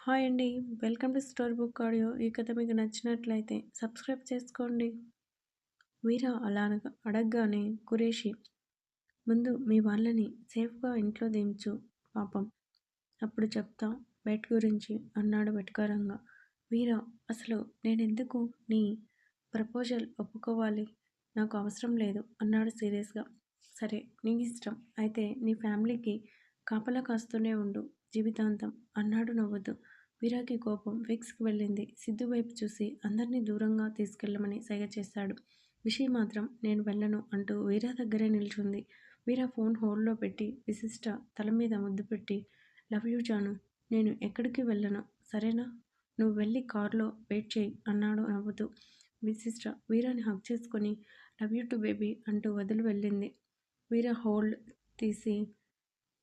Hi అండి. Welcome to story book audio. ఈ కథ మీకు నచ్చినట్లయితే సబ్స్క్రైబ్ చేసుకోండి. వీరా అలా అడగగానే కురేషి ముందు మీ వాళ్ళని సేఫ్గా ఇంట్లో దించు పాపం. అప్పుడు చెప్తా బెట్ గురించి అన్నాడు వెటకారంగా. వీరా అసలు నేనెందుకు నీ ప్రపోజల్ ఒప్పుకోవాలి? నాకు అవసరం లేదు అన్నాడు సీరియస్గా. సరే నీ ఇష్టం. అయితే నీ ఫ్యామిలీకి కాపలా కాస్తూనే ఉండు జీవితాంతం అన్నాడు నవ్వుతూ. వీరాకి కోపం ఫిక్స్కి వెళ్ళింది. సిద్ధు వైపు చూసి అందరినీ దూరంగా తీసుకెళ్ళమని సైగ చేశాడు విషి మాత్రం నేను వెళ్ళను అంటూ వీరా దగ్గరే నిల్చుంది. వీరా ఫోన్ హోల్డ్లో పెట్టి విశిష్ట తల మీద ముద్దు పెట్టి లవ్ యూ జాను నేను ఎక్కడికి వెళ్ళను? సరేనా? నువ్వు వెళ్ళి కారులో వెయిట్ చేయి అన్నాడు నవ్వుతూ. విశిష్ట వీరాని హక్ చేసుకొని లవ్ యూ టు బేబీ అంటూ వదిలి వెళ్ళింది. వీరా హోల్డ్ తీసి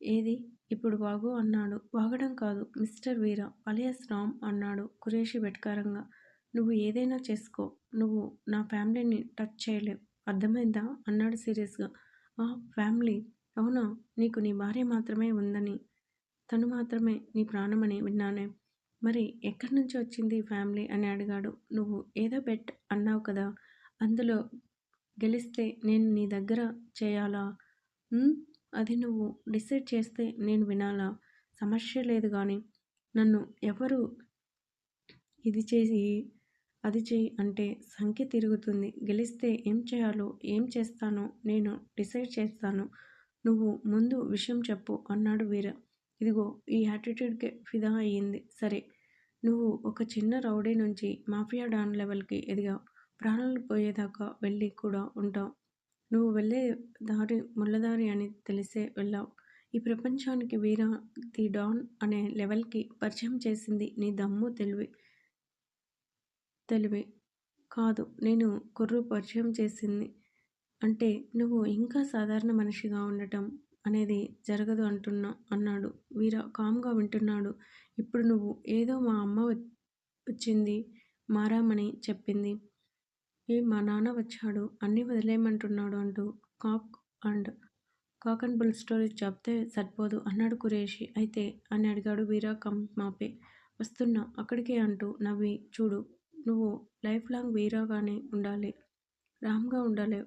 ఏది? ఇప్పుడు వాగు అన్నాడు. వాగడం కాదు మిస్టర్ వీర అలియస్ రామ్ అన్నాడు కురేషి వెటకారంగా. నువ్వు ఏదైనా చేసుకో. నువ్వు నా ఫ్యామిలీని టచ్ చేయలేవు. అర్థమైందా? అన్నాడు సీరియస్గా. ఆ ఫ్యామిలీ? అవునా? నీకు నీ భార్య మాత్రమే ఉందని. తను మాత్రమే నీ ప్రాణమని విన్నానే. మరి ఎక్కడి నుంచి వచ్చింది ఫ్యామిలీ? అని అడిగాడు. నువ్వు ఏదో బెట్ అన్నావు కదా. అందులో గెలిస్తే నేను నీ దగ్గర చేయాలా? అది నువ్వు డిసైడ్ చేస్తే నేను వినాలా? సమస్య లేదు కానీ నన్ను ఎవరు ఇది చేసి అది చేయి అంటే సంఖ్య తిరుగుతుంది. గెలిస్తే ఏం చేయాలో ఏం చేస్తానో నేను డిసైడ్ చేస్తాను. నువ్వు ముందు విషయం చెప్పు అన్నాడు వీర. ఇదిగో ఈ యాటిట్యూడ్కి ఫిదా అయ్యింది. సరే నువ్వు ఒక చిన్న రౌడీ నుంచి మాఫియా డాన్ లెవెల్కి ఎదిగావు. ప్రాణాలు పోయేదాకా వెళ్ళి కూడా ఉంటావు. నువ్వు వెళ్ళే దారి ముళ్ళదారి అని తెలిసే వెళ్ళావు. ఈ ప్రపంచానికి వీర ది డాన్ అనే లెవెల్కి పరిచయం చేసింది నీ దమ్ము తెలివి తెలివి కాదు. నేను కుర్రు పరిచయం చేసింది అంటే నువ్వు ఇంకా సాధారణ మనిషిగా ఉండటం అనేది జరగదు అంటున్నా అన్నాడు. వీర కామ్గా వింటున్నాడు. ఇప్పుడు నువ్వు ఏదో మా అమ్మ వచ్చింది మారామని చెప్పింది. ఏ మా నాన్న వచ్చాడు అన్నీ వదిలేయమంటున్నాడు అంటూ cock and cock and bull story చెప్తే సరిపోదు అన్నాడు కురేషి. అయితే అని అడిగాడు వీరా కమ్ మాపే. వస్తున్నా అక్కడికే అంటూ నవ్వి చూడు నువ్వు లైఫ్ లాంగ్ వీరాగానే ఉండాలి రామ్గా ఉండాలి.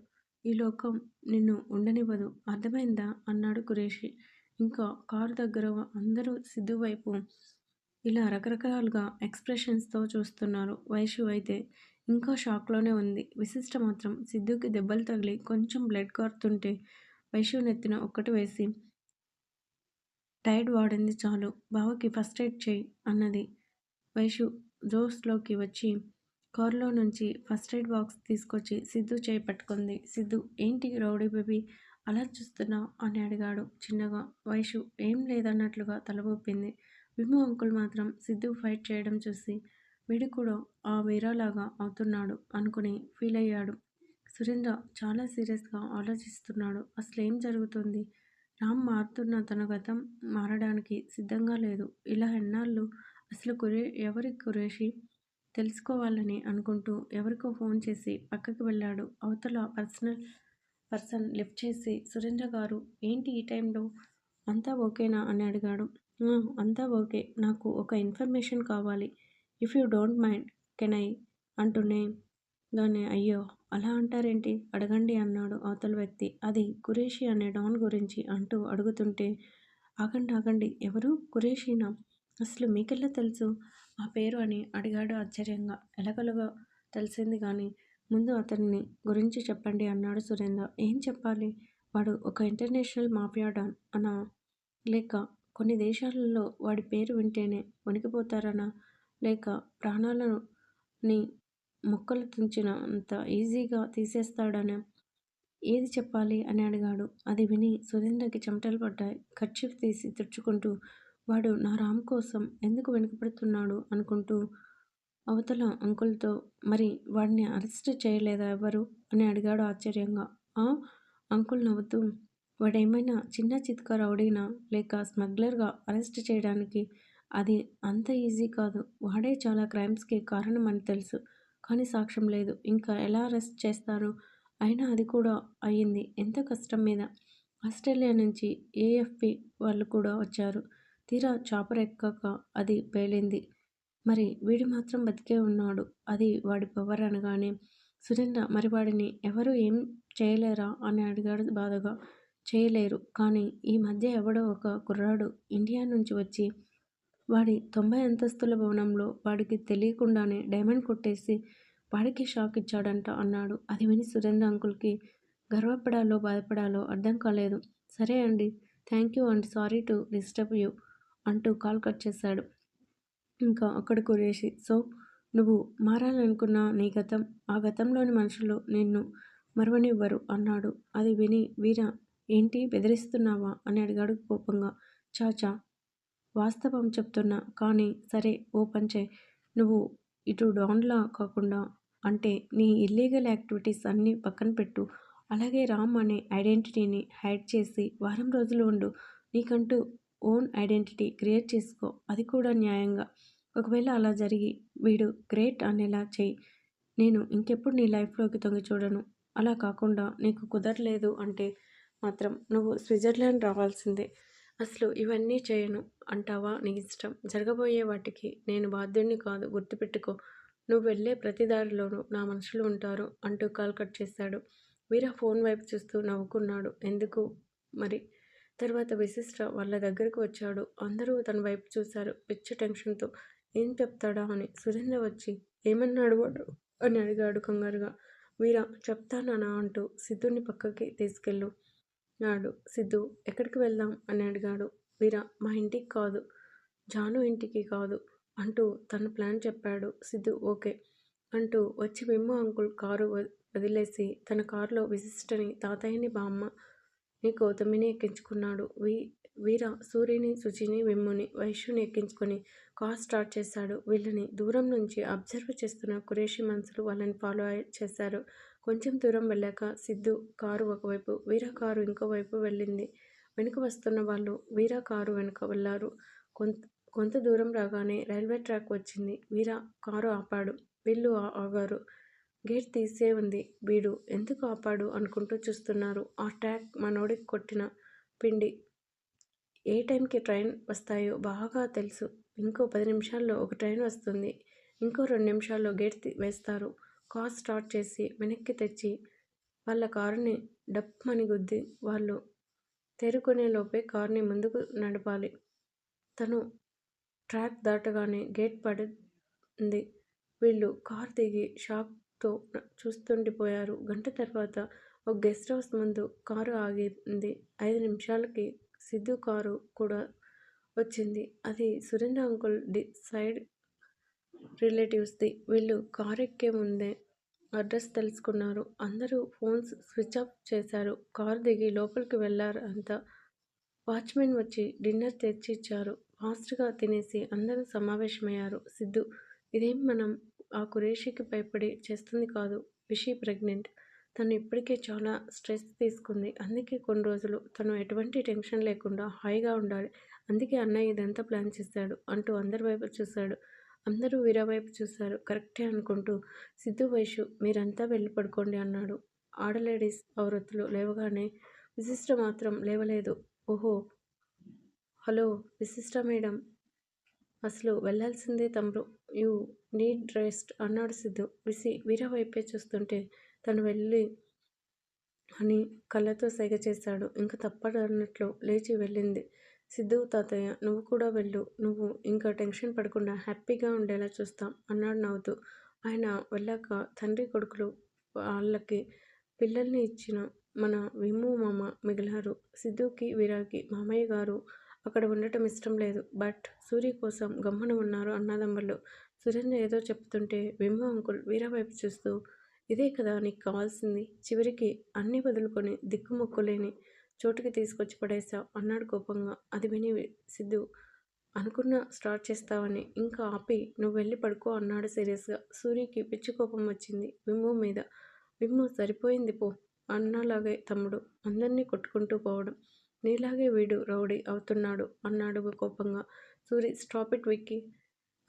ఈ లోకం నిన్ను ఉండనివ్వదు. అర్థమైందా? అన్నాడు కురేషి. ఇంకా కారు దగ్గర అందరూ సిద్ధు వైపు ఇలా రకరకాలుగా ఎక్స్ప్రెషన్స్తో చూస్తున్నారు. వైషు అయితే ఇంకా షాక్లోనే ఉంది. విశిష్ట మాత్రం సిద్ధుకి దెబ్బలు తగిలి కొంచెం బ్లడ్ కారుతుంటే వైషు నెత్తిన ఒక్కటి వేసి టైడ్ వాడింది చాలు. బావకి ఫస్ట్ ఎయిడ్ చేయి అన్నది. వైషు జోస్లోకి వచ్చి కారులో నుంచి ఫస్ట్ ఎయిడ్ బాక్స్ తీసుకొచ్చి సిద్ధు చేయి పట్టుకుంది. సిద్ధు ఏంటి రౌడీ బేబీ? అలా చూస్తున్నావు? అని అడిగాడు చిన్నగా. వైషు ఏం లేదన్నట్లుగా తలబొప్పింది విము అంకుల్ మాత్రం సిద్ధు ఫైట్ చేయడం చూసి వీడు కూడా ఆ వేరేలాగా అవుతున్నాడు అనుకుని ఫీల్ అయ్యాడు. సురేంద్ర చాలా సీరియస్గా ఆలోచిస్తున్నాడు. అసలు ఏం జరుగుతుంది? రామ్ మారుతున్న తన గతం మారడానికి సిద్ధంగా లేదు. ఇలా ఎన్నాళ్ళు అసలు కురే ఎవరి కురేషి తెలుసుకోవాలని అనుకుంటూ ఎవరికో ఫోన్ చేసి పక్కకి వెళ్ళాడు. అవతల పర్సనల్ పర్సన్ లిఫ్ట్ చేసి సురేంద్ర గారు ఏంటి ఈ టైంలో? అంతా ఓకేనా? అని అడిగాడు. అంతా ఓకే. నాకు ఒక ఇన్ఫర్మేషన్ కావాలి. If you don't mind can I అంటూనే దాన్ని అయ్యో అలా అంటారేంటి? అడగండి అన్నాడు అవతల వ్యక్తి. అది కురేషి అనే డాన్ గురించి అంటూ అడుగుతుంటే ఆగండి ఆగండి ఎవరు? కురేషీనా? అసలు మీకెల్లా తెలుసు? ఆ పేరు అని అడిగాడు ఆశ్చర్యంగా. ఎలగలుగా తెలిసింది కానీ ముందు అతన్ని గురించి చెప్పండి అన్నాడు సురేంద్ర. ఏం చెప్పాలి? వాడు ఒక ఇంటర్నేషనల్ మాఫియా డాన్ అనా? లేక కొన్ని దేశాలలో వాడి పేరు వింటేనే వణికిపోతారనా? లేక ప్రాణాలని మొక్కలు తుంచినంత ఈజీగా తీసేస్తాడనా ఏది చెప్పాలి అని అడిగాడు. అది విని సురేంద్రకి చెమటలు పడ్డాయి. ఖర్చీఫ్ తీసి తుడుచుకుంటూ వాడు నా రామ్ కోసం ఎందుకు వెనుకపడుతున్నాడు అనుకుంటూ అవతల అంకుల్తో మరి వాడిని అరెస్ట్ చేయలేదా ఎవరు? అని అడిగాడు ఆశ్చర్యంగా. ఆ అంకుల్ నవ్వుతూ వాడేమైనా చిన్న చిత్క రౌడీనా లేక స్మగ్లర్గా అరెస్ట్ చేయడానికి అది అంత ఈజీ కాదు. వాడే చాలా క్రైమ్స్కి కారణం అని తెలుసు. కానీ సాక్ష్యం లేదు. ఇంకా ఎలా అరెస్ట్ చేస్తారు? అయినా అది కూడా అయ్యింది ఎంత కష్టం మీద. ఆస్ట్రేలియా నుంచి ఏఎఫ్పి వాళ్ళు కూడా వచ్చారు. తీరా చాపర్ ఎక్కాక అది పేలింది. మరి వీడు మాత్రం బతికే ఉన్నాడు. అది వాడి పవర్ అనగానే సురేంద్ర మరి వాడిని ఎవరు ఏం చేయలేరా అని అడిగాడు బాధగా. చేయలేరు. కానీ ఈ మధ్య ఎవడో ఒక కుర్రాడు ఇండియా నుంచి వచ్చి వాడి తొంభై అంతస్తుల భవనంలో వాడికి తెలియకుండానే డైమండ్ కొట్టేసి వాడికి షాక్ ఇచ్చాడంట అన్నాడు. అది విని సురేంద్ర అంకుల్కి గర్వపడాలో బాధపడాలో అర్థం కాలేదు. సరే అండి thank you and sorry to disturb you అంటూ కాల్ కట్ చేశాడు. ఇంకా అక్కడ కురేషి సో నువ్వు మారాలనుకున్న నీ గతం ఆ గతంలోని మనుషులు నిన్ను మరవనివ్వరు అన్నాడు. అది విని వీర ఏంటి బెదిరిస్తున్నావా? అని అడిగాడు కోపంగా. చాచా వాస్తవం చెప్తున్నా. కానీ సరే ఓ పంచే నువ్వు ఇటు డౌన్లా కాకుండా అంటే నీ ఇల్లీగల్ యాక్టివిటీస్ అన్నీ పక్కన పెట్టు. అలాగే రామ్ అనే ఐడెంటిటీని హైడ్ చేసి వారం రోజులు ఉండు. నీకంటూ ఓన్ ఐడెంటిటీ క్రియేట్ చేసుకో. అది కూడా న్యాయంగా. ఒకవేళ అలా జరిగి వీడు గ్రేట్ అనేలా చెయ్యి నేను ఇంకెప్పుడు నీ లైఫ్లోకి తొంగి చూడను. అలా కాకుండా నీకు కుదరలేదు అంటే మాత్రం నువ్వు స్విట్జర్లాండ్ రావాల్సిందే. అసలు ఇవన్నీ చేయను అంటావా నీ ఇష్టం? జరగబోయే వాటికి నేను బాధ్యుడిని కాదు గుర్తుపెట్టుకో. నువ్వు వెళ్ళే ప్రతి దారిలోనూ నా మనుషులు ఉంటారు అంటూ కాల్ కట్ చేశాడు వీర ఫోన్ వైపు చూస్తూ నవ్వుకున్నాడు. ఎందుకు? మరి? తర్వాత విశిష్ట వాళ్ళ దగ్గరకు వచ్చాడు. అందరూ తన వైపు చూశారు. పిచ్చి టెన్షన్తో ఏం చెప్తాడా అని. సురేంద్ర వచ్చి ఏమన్నాడు వాడు? అని అడిగాడు కంగారుగా. వీర చెప్తానా అంటూ సిద్ధుని పక్కకి తీసుకెళ్ళు. నాడు సిద్ధు ఎక్కడికి వెళ్దాం? అని అడిగాడు. వీర మా ఇంటికి కాదు. జాను ఇంటికి కాదు అంటూ తన ప్లాన్ చెప్పాడు. సిద్ధు ఓకే అంటూ వచ్చి విమ్ము అంకుల్ కారు వదిలేసి తన కారులో విశిష్టని తాతయ్యని బామ్మని గౌతమిని ఎక్కించుకున్నాడు. వీ వీర సూర్యుని శుచిని విమ్ముని వైశ్యుని ఎక్కించుకొని కార్ స్టార్ట్ చేశాడు. వీళ్ళని దూరం నుంచి అబ్జర్వ్ చేస్తున్న కురేషి మనుషులు వాళ్ళని ఫాలో చేశారు. కొంచెం దూరం వెళ్ళాక సిద్ధు కారు ఒకవైపు వీరా కారు ఇంకోవైపు వెళ్ళింది. వెనుక వస్తున్న వాళ్ళు వీరా కారు వెనుక వెళ్ళారు కొంత కొంత దూరం రాగానే రైల్వే ట్రాక్ వచ్చింది. వీరా కారు ఆపాడు. వీళ్ళు ఆగారు. గేట్ తీసే ఉంది. వీడు ఎందుకు ఆపాడు అనుకుంటూ చూస్తున్నారు. ఆ ట్రాక్ మనోడికి కొట్టిన పిండి. ఏ టైంకి ట్రైన్ వస్తాయో బాగా తెలుసు. ఇంకో పది నిమిషాల్లో ఒక ట్రైన్ వస్తుంది. ఇంకో రెండు నిమిషాల్లో గేట్ వేస్తారు. కార్ స్టార్ట్ చేసి వెనక్కి తెచ్చి వాళ్ళ కారుని డప్మని గుద్ది వాళ్ళు తేరుకునే కారుని కార్ని ముందుకు నడపాలి. తను ట్రాక్ దాటగానే గేట్ పడింది. వీళ్ళు కార్ దిగి షాక్తో చూస్తుండిపోయారు. గంట తర్వాత ఒక గెస్ట్ హౌస్ ముందు కారు ఆగింది. ఐదు నిమిషాలకి సిద్ధు కారు కూడా వచ్చింది. అది సురేంద్ర అంకుల్ డి సైడ్ రిలేటివ్స్ది. వీళ్ళు కారెక్కే ఎక్కే ముందే అడ్రస్ తెలుసుకున్నారు. అందరూ ఫోన్స్ స్విచ్ ఆఫ్ చేశారు. కారు దిగి లోపలికి వెళ్ళారు అంతా. వాచ్మెన్ వచ్చి డిన్నర్ తెచ్చి ఇచ్చారు ఫాస్ట్గా తినేసి అందరూ సమావేశమయ్యారు. సిద్ధు ఇదేం మనం ఆ కురేషికి భయపడి చేస్తుంది కాదు. విషి ప్రెగ్నెంట్. తను ఇప్పటికే చాలా స్ట్రెస్ తీసుకుంది. అందుకే కొన్ని రోజులు తను ఎటువంటి టెన్షన్ లేకుండా హాయిగా ఉండాలి. అందుకే అన్నయ్య ఇదంతా ప్లాన్ చేశాడు అంటూ అందరి వైపు చూశాడు. అందరూ వీరవైపు చూశారు. కరెక్టే అనుకుంటూ సిద్ధు వయసు మీరంతా వెళ్ళి పడుకోండి అన్నాడు. ఆడలేడీస్ పౌరత్తులు లేవగానే విశిష్ట మాత్రం లేవలేదు. ఓహో! హలో! విశిష్ట మేడం! అసలు వెళ్ళాల్సిందే తమ్ముడు. యూ నీడ్ రెస్ట్ అన్నాడు సిద్ధు. విసి వీరవైపే చూస్తుంటే తను వెళ్ళి అని కళ్ళతో సైగ చేశాడు. ఇంకా తప్పదన్నట్లు లేచి వెళ్ళింది. సిద్ధు తాతయ్య నువ్వు కూడా వెళ్ళు. నువ్వు ఇంకా టెన్షన్ పడకుండా హ్యాపీగా ఉండేలా చూస్తాం అన్నాడు నవ్వుతూ. ఆయన వెళ్ళాక తండ్రి కొడుకులు వాళ్ళకి పిల్లల్ని ఇచ్చిన మన విమ్ము మామ మిగిలారు. సిద్ధుకి వీరాకి మామయ్య గారు అక్కడ ఉండటం ఇష్టం లేదు. బట్ సూర్య కోసం గమ్మన ఉన్నారు అన్నదమ్ముళ్ళు సురేంద్ర ఏదో చెప్తుంటే విమ్ము అంకుల్ వీరా వైపు చూస్తూ ఇదే కదా నీకు కావాల్సింది? చివరికి అన్నీ వదులుకొని దిక్కుమొక్కులేని చోటుకి తీసుకొచ్చి పడేశావు అన్నాడు కోపంగా. అది విని సిద్ధు అనుకున్న స్టార్ట్ చేస్తావని. ఇంకా ఆపి నువ్వు వెళ్ళి పడుకో అన్నాడు సీరియస్గా. సూర్యకి పిచ్చి కోపం వచ్చింది. విమ్ము మీద విమ్ము సరిపోయింది పో అన్నలాగే తమ్ముడు. అందరినీ కొట్టుకుంటూ పోవడం. నీలాగే వీడు రౌడీ అవుతున్నాడు అన్నాడు కోపంగా. Suri stop it Vicky.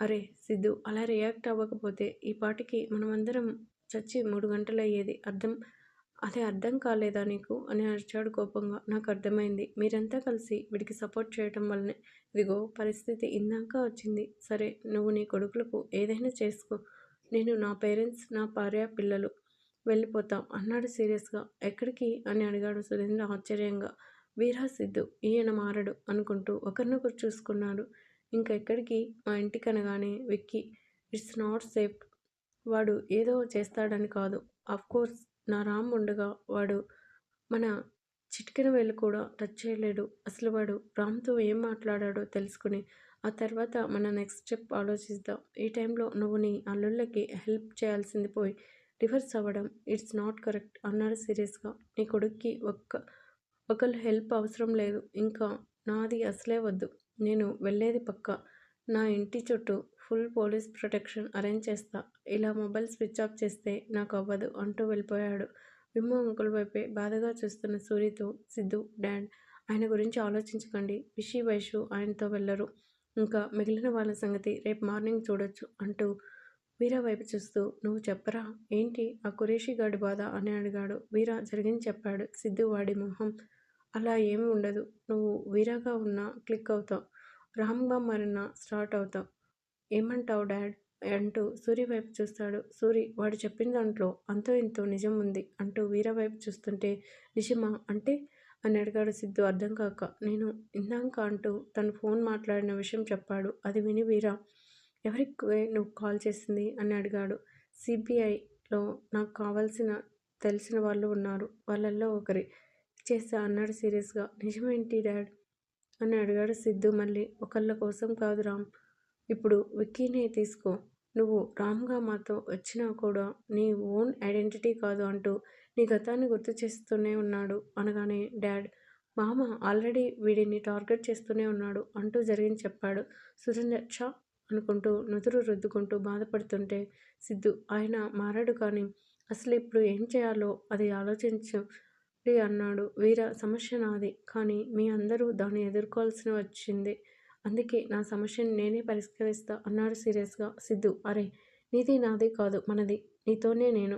అరే సిద్ధు అలా రియాక్ట్ అవ్వకపోతే ఈ పాటికి మనమందరం చచ్చి మూడు గంటలు అయ్యేది అర్థం అది అర్థం కాలేదా నీకు? అని అరిచాడు కోపంగా. నాకు అర్థమైంది. మీరంతా కలిసి వీడికి సపోర్ట్ చేయటం వల్లనే. ఇదిగో పరిస్థితి ఇందాక వచ్చింది. సరే నువ్వు నీ కొడుకులకు ఏదైనా చేసుకో. నేను నా పేరెంట్స్ నా భార్య పిల్లలు వెళ్ళిపోతాం అన్నాడు సీరియస్గా. ఎక్కడికి? అని అడిగాడు సురేంద్ర ఆశ్చర్యంగా. వీరా సిద్ధు ఈయన మారడు అనుకుంటూ ఒకరినొకరు చూసుకున్నాడు ఇంకా ఎక్కడికి మా ఇంటికి అనగానే విక్కీ ఇట్స్ నాట్ సేఫ్. వాడు ఏదో చేస్తాడని కాదు. కోర్స్ నా రామ్ ఉండగా వాడు మన చిటికెన వేలు కూడా టచ్ చేయలేడు. అసలు వాడు రామ్తో ఏం మాట్లాడాడో తెలుసుకుని ఆ తర్వాత మన నెక్స్ట్ స్టెప్ ఆలోచిద్దాం. ఈ టైంలో నువ్వు నీ అల్లుళ్ళకి హెల్ప్ చేయాల్సింది పోయి రివర్స్ అవ్వడం ఇట్స్ నాట్ కరెక్ట్ అన్నారు సీరియస్గా. నీ కొడుక్కి ఒక్క ఒకళ్ళు హెల్ప్ అవసరం లేదు. ఇంకా నాది అసలే వద్దు. నేను వెళ్ళేది పక్క. నా ఇంటి చుట్టూ ఫుల్ పోలీస్ ప్రొటెక్షన్ అరేంజ్ చేస్తా. ఇలా మొబైల్ స్విచ్ ఆఫ్ చేస్తే నాకు అవ్వదు అంటూ వెళ్ళిపోయాడు. విమ్మ అంకుల్ వైపే బాధగా చూస్తున్న సూరితో సిద్ధు డాడ్ ఆయన గురించి ఆలోచించకండి. విషి వైషు ఆయనతో వెళ్ళరు. ఇంకా మిగిలిన వాళ్ళ సంగతి రేపు మార్నింగ్ చూడొచ్చు అంటూ వీరా వైపు చూస్తూ నువ్వు చెప్పరా? ఏంటి? ఆ కురేషి గాడి బాధ? అని అడిగాడు. వీరా జరిగింది చెప్పాడు. సిద్ధు వాడి మొహం. అలా ఏమి ఉండదు. నువ్వు వీరాగా ఉన్నా క్లిక్ అవుతావు. రామ్గా మారినా స్టార్ట్ అవుతావు. ఏమంటావు డాడ్? అంటూ సూరి వైపు చూస్తాడు. సూరి వాడు చెప్పిన దాంట్లో అంతో ఇంతో నిజం ఉంది అంటూ వీర వైపు చూస్తుంటే నిజమా అంటే? అని అడిగాడు సిద్ధు అర్థం కాక. నేను ఇందాక అంటూ తను ఫోన్ మాట్లాడిన విషయం చెప్పాడు. అది విని వీర ఎవరికి నువ్వు కాల్ చేసింది? అని అడిగాడు. సిబిఐలో నాకు కావాల్సిన తెలిసిన వాళ్ళు ఉన్నారు. వాళ్ళల్లో ఒకరి చేస్తా అన్నాడు సీరియస్గా. నిజమేంటి డాడ్? అని అడిగాడు సిద్ధు మళ్ళీ. ఒకళ్ళ కోసం కాదు రామ్. ఇప్పుడు విక్కీనే తీసుకో. నువ్వు రామ్గా మాతో వచ్చినా కూడా నీ ఓన్ ఐడెంటిటీ కాదు అంటూ నీ గతాన్ని గుర్తు చేస్తూనే ఉన్నాడు అనగానే డాడ్. మామ ఆల్రెడీ వీడిని టార్గెట్ చేస్తూనే ఉన్నాడు అంటూ జరిగింది చెప్పాడు సురేంద్ర ఛా అనుకుంటూ నుదురు రుద్దుకుంటూ బాధపడుతుంటే సిద్ధు ఆయన మారాడు కానీ అసలు ఇప్పుడు ఏం చేయాలో అది ఆలోచించు అన్నాడు. వీర సమస్య నాది కానీ మీ అందరూ దాన్ని ఎదుర్కోవాల్సి వచ్చింది. అందుకే నా సమస్యను నేనే పరిష్కరిస్తా అన్నాడు సీరియస్గా. సిద్ధు అరే నీది నాది కాదు మనది. నీతోనే నేను.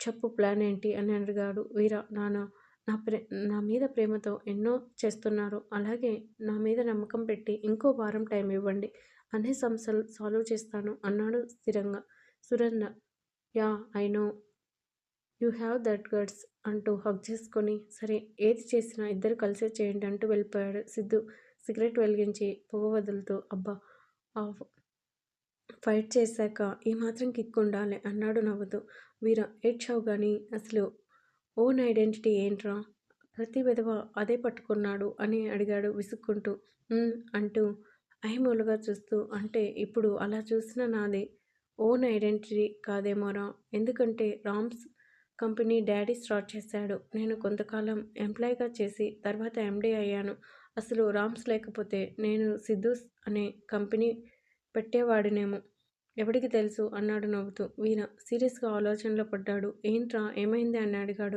చెప్పు ప్లాన్ ఏంటి? అని అడిగాడు వీరా. నాన్న నా ప్రే నా మీద ప్రేమతో ఎన్నో చేస్తున్నారు. అలాగే నా మీద నమ్మకం పెట్టి ఇంకో వారం టైం ఇవ్వండి. అనే సమస్యలు సాల్వ్ చేస్తాను అన్నాడు స్థిరంగా. Suranna yeah I know. You have that guts అంటూ హక్ చేసుకొని సరే ఏది చేసినా ఇద్దరు కలిసే చేయండి అంటూ వెళ్ళిపోయాడు సిద్ధు. సిగరెట్ వెలిగించి పొగ వదులుతూ అబ్బా ఆ ఫైట్ చేశాక ఈ మాత్రం కిక్ ఉండాలి అన్నాడు నవ్వుతూ. వీర ఏడ్చావు కానీ అసలు ఓన్ ఐడెంటిటీ ఏంట్రా? ప్రతి విధవ అదే పట్టుకున్నాడు అని అడిగాడు విసుక్కుంటూ. అంటూ ఐమూలుగా చూస్తూ అంటే ఇప్పుడు అలా చూసిన నాది ఓన్ ఐడెంటిటీ కాదేమోరా? ఎందుకంటే రామ్స్ కంపెనీ డాడీ స్టార్ట్ చేశాడు. నేను కొంతకాలం ఎంప్లాయీగా చేసి తర్వాత ఎండీ అయ్యాను. అసలు రామ్స్ లేకపోతే నేను సిద్ధు అనే కంపెనీ పెట్టేవాడినేమో. ఎవడికి తెలుసు? అన్నాడు నవ్వుతూ. వీర సీరియస్గా ఆలోచనలో పడ్డాడు. ఏంట్రా? ఏమైంది? అని అడిగాడు.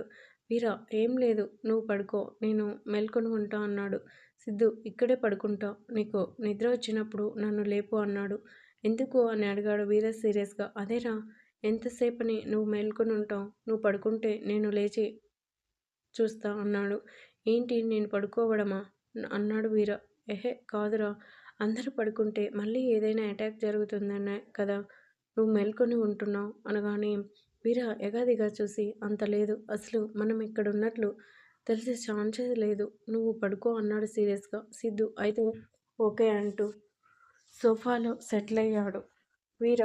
వీర ఏం లేదు. నువ్వు పడుకో. నేను మేల్కొని ఉంటా అన్నాడు. సిద్ధు ఇక్కడే పడుకుంటా. నీకు నిద్ర వచ్చినప్పుడు నన్ను లేపు అన్నాడు. ఎందుకు? అని అడిగాడు వీర సీరియస్గా. అదేరా? ఎంతసేపని నువ్వు మేల్కొని ఉంటావు నువ్వు పడుకుంటే నేను లేచి చూస్తా అన్నాడు. ఏంటి? నేను పడుకోవడమా? అన్నాడు వీర. ఎహే కాదురా. అందరూ పడుకుంటే మళ్ళీ ఏదైనా అటాక్ జరుగుతుందనే కదా. నువ్వు మేల్కొని ఉంటున్నావు అనగానే వీర ఎగాదిగా చూసి అంత లేదు. అసలు మనం ఇక్కడ ఉన్నట్లు తెలిసే ఛాన్సే లేదు. నువ్వు పడుకో అన్నాడు సీరియస్గా. సిద్ధు అయితే ఓకే అంటూ సోఫాలో సెటిల్ అయ్యాడు వీర.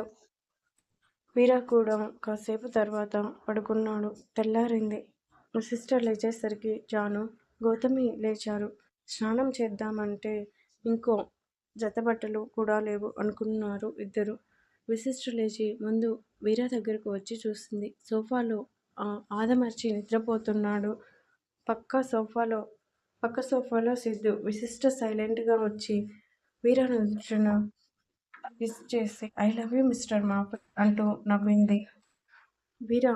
వీర కూడా కాసేపు తర్వాత పడుకున్నాడు. తెల్లారింది. సిస్టర్ లేచేసరికి జాను గౌతమి లేచారు. స్నానం చేద్దామంటే ఇంకో జత బట్టలు కూడా లేవు అనుకున్నారు ఇద్దరు. విశిష్ట లేచి ముందు వీర దగ్గరకు వచ్చి చూస్తుంది సోఫాలో ఆదమర్చి నిద్రపోతున్నాడు. పక్క సోఫాలో పక్క సోఫాలో సిద్ధు విశిష్ట సైలెంట్గా వచ్చి వీర నుంచున విస్ చేసి ఐ లవ్ యూ మిస్టర్ మాప్ అంటూ నవ్వింది. వీర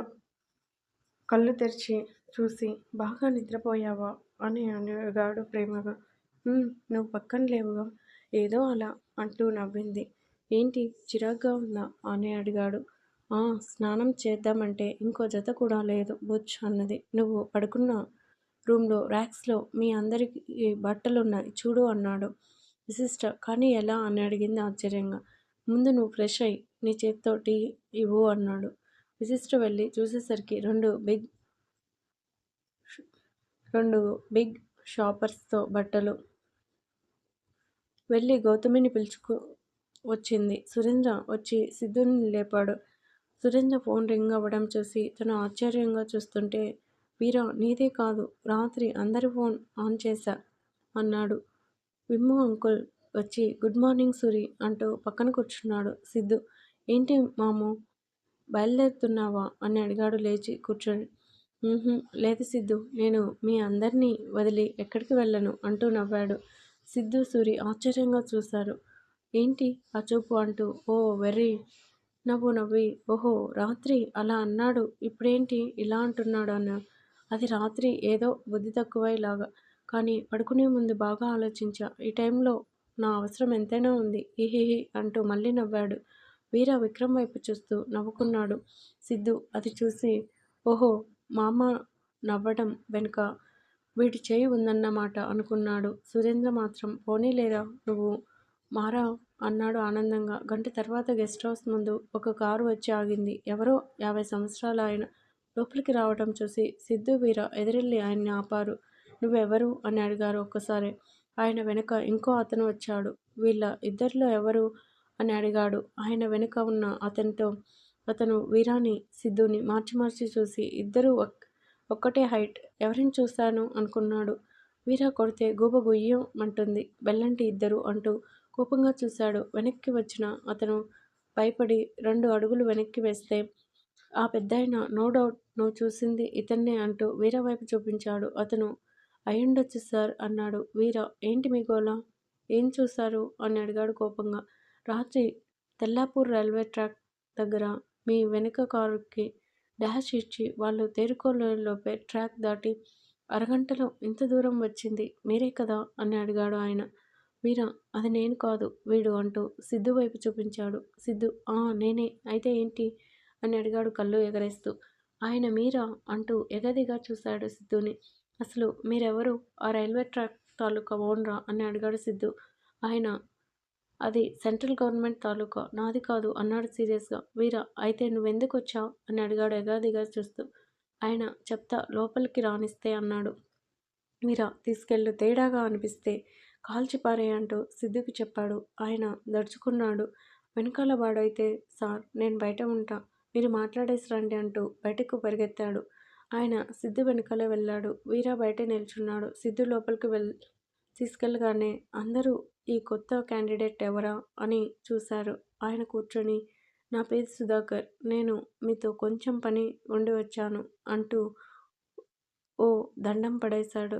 కళ్ళు తెరిచి చూసి బాగా నిద్రపోయావా? అని అడిగాడు ప్రేమగా. నువ్వు పక్కన లేవుగా? ఏదో అలా అంటూ నవ్వింది. ఏంటి? చిరాగ్గా ఉందా? అని అడిగాడు. ఆ స్నానం చేద్దామంటే ఇంకో జత కూడా లేదు బుచ్ అన్నది. నువ్వు పడుకున్న రూమ్లో ర్యాక్స్లో మీ అందరికి బట్టలున్నాయి చూడు అన్నాడు విశిష్ట కానీ ఎలా? అని అడిగింది ఆశ్చర్యంగా. ముందు నువ్వు ఫ్రెష్ అయ్యి నీ చేత్తో టీ ఇవ్వు అన్నాడు. విశిష్ట వెళ్ళి చూసేసరికి రెండు బిగ్ రెండు బిగ్ షాపర్స్తో బట్టలు. వెళ్ళి గౌతమిని పిలుచుకు వచ్చింది. సురేంద్ర వచ్చి సిద్ధుని లేపాడు. సురేంద్ర ఫోన్ రింగ్ అవ్వడం చూసి తను ఆశ్చర్యంగా చూస్తుంటే వీరా నీదే కాదు రాత్రి అందరి ఫోన్ ఆన్ చేశా అన్నాడు. విమ్ము అంకుల్ వచ్చి గుడ్ మార్నింగ్ సూరి అంటూ పక్కన కూర్చున్నాడు సిద్ధు. ఏంటి మాము బయలుదేరుతున్నావా? అని అడిగాడు లేచి కూర్చొని. లేదు సిద్ధు నేను మీ అందరినీ వదిలి ఎక్కడికి వెళ్ళను అంటూ నవ్వాడు. సిద్ధు సూరి ఆశ్చర్యంగా చూశారు ఏంటి ఆ చూపు అంటూ. ఓ వెర్రీ. నవ్వు నవ్వి. ఓహో రాత్రి అలా అన్నాడు. ఇప్పుడేంటి ఇలా అంటున్నాడు అన్న. అది రాత్రి ఏదో బుద్ధి తక్కువైలాగా. కానీ పడుకునే ముందు బాగా ఆలోచించా. ఈ టైంలో నా అవసరం ఎంతైనా ఉంది. హిహిహి అంటూ మళ్ళీ నవ్వాడు. వీర విక్రమ్ వైపు చూస్తూ నవ్వుకున్నాడు. సిద్ధు అది చూసి ఓహో మామ నవ్వడం వెనుక వీటి చేయి ఉందన్నమాట అనుకున్నాడు. సురేంద్ర మాత్రం పోనీలేరా నువ్వు మారా అన్నాడు ఆనందంగా. గంట తర్వాత గెస్ట్ హౌస్ ముందు ఒక కారు వచ్చి ఆగింది. ఎవరో యాభై సంవత్సరాల ఆయన లోపలికి రావడం చూసి సిద్ధు వీర ఎదురెళ్ళి ఆయన్ని ఆపారు. నువ్వెవరు? అని అడిగారు ఒక్కసారి. ఆయన వెనుక ఇంకో అతను వచ్చాడు. వీళ్ళ ఇద్దరిలో ఎవరు? అని అడిగాడు. ఆయన వెనుక ఉన్న అతనితో అతను వీరాని సిద్ధుని మార్చి మార్చి చూసి ఇద్దరూ ఒక్కటే హైట్ ఎవరిని చూస్తాను అనుకున్నాడు. వీరా కొడితే గూబ గుయ్యం అంటుంది. బెల్లంటి ఇద్దరు అంటూ కోపంగా చూశాడు. వెనక్కి వచ్చిన అతను భయపడి రెండు అడుగులు వెనక్కి వేస్తే ఆ పెద్దాయన నో డౌట్ నువ్వు చూసింది ఇతన్నే అంటూ వీర వైపు చూపించాడు. అతను అయ్యుండొచ్చు సార్ అన్నాడు. వీర ఏంటి మీ గోల? ఏం చూశారు? అని అడిగాడు కోపంగా. రాత్రి తెల్లాపూర్ రైల్వే ట్రాక్ దగ్గర మీ వెనుక కారుకి డాష్ ఇచ్చి వాళ్ళు తేరుకోలోపే ట్రాక్ దాటి అరగంటలో ఇంత దూరం వచ్చింది. మీరే కదా? అని అడిగాడు ఆయన. వీరా అది నేను కాదు వీడు అంటూ సిద్ధు వైపు చూపించాడు. సిద్ధు ఆ నేనే. అయితే ఏంటి? అని అడిగాడు కళ్ళు ఎగరేస్తూ. ఆయన మీరా? అంటూ ఎగదిగా చూశాడు సిద్ధుని. అసలు మీరెవరు? ఆ రైల్వే ట్రాక్ తాలూకా ఓనరా? అని అడిగాడు సిద్ధు. ఆయన అది సెంట్రల్ గవర్నమెంట్ తాలూకా? నాది కాదు అన్నాడు సీరియస్గా. వీరా అయితే నువ్వెందుకు వచ్చావు అని అడిగాడు ఎగాదిగా చూస్తూ. ఆయన చెప్తా లోపలికి రానిస్తే అన్నాడు. మీరా తీసుకెళ్ళు తేడాగా అనిపిస్తే కాల్చిపారే అంటూ సిద్ధుకి చెప్పాడు. ఆయన దడుచుకున్నాడు. వెనకాల వాడైతే సార్ నేను బయట ఉంటా. మీరు మాట్లాడేసి రండి అంటూ బయటకు పరిగెత్తాడు. ఆయన సిద్ధు వెనకాలే వెళ్ళాడు. వీరా బయట నిల్చున్నాడు. సిద్ధు లోపలికి వెళ్ తీసుకెళ్ళగానే అందరూ ఈ కొత్త క్యాండిడేట్ ఎవరా అని చూశారు. ఆయన కూర్చొని నా పేరు సుధాకర్. నేను మీతో కొంచెం పని ఉండి వచ్చాను అంటూ ఓ దండం పడేశాడు.